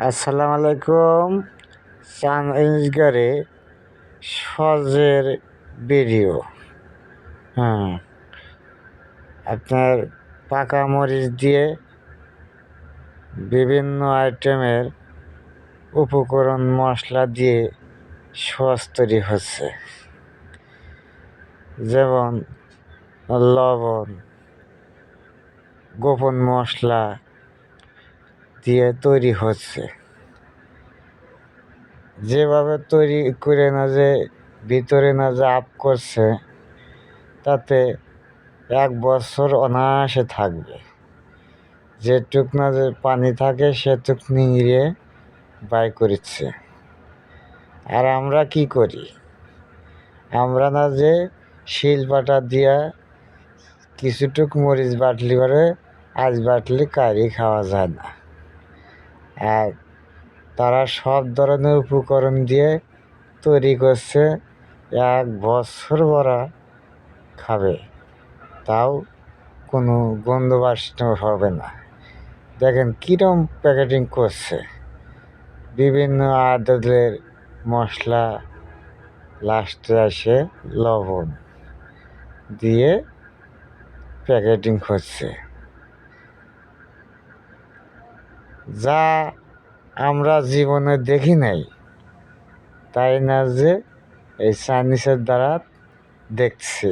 আসসালামু আলাইকুম চান ইঞ্জগারে সজের ভিডিও। হ্যাঁ আপনার পাকা মরিচ দিয়ে বিভিন্ন আইটেমের উপকরণ, মশলা দিয়ে সস তৈরি হচ্ছে। যেমন লবণ, গোপন মশলা দিয়ে তৈরি হচ্ছে। যেভাবে তৈরি করে না যে, ভিতরে না যে আপ করছে, তাতে এক বছর অনায়াসে থাকবে। যেটুক না যে পানি থাকে, সেটুক নিংড়িয়ে বাই করেছে। আর আমরা কি করি? আমরা না যে শিল পাটা দিয়া কিছুটুক মরিচ বাটলি করে আজ বাটলি কারি খাওয়া যায় না। আর তারা সব ধরনের উপকরণ দিয়ে তৈরি করছে। এক বছর ভরা খাবে, তাও কোনো গন্ধ হবে না। দেখেন কীরকম প্যাকেটিং করছে। বিভিন্ন আদলের মশলা, লাস্টে আসে লবণ দিয়ে প্যাকেটিং করছে। যা আমরা জীবনে দেখি নাই তাই না যে এই চাইনিজের দ্বারা দেখছি।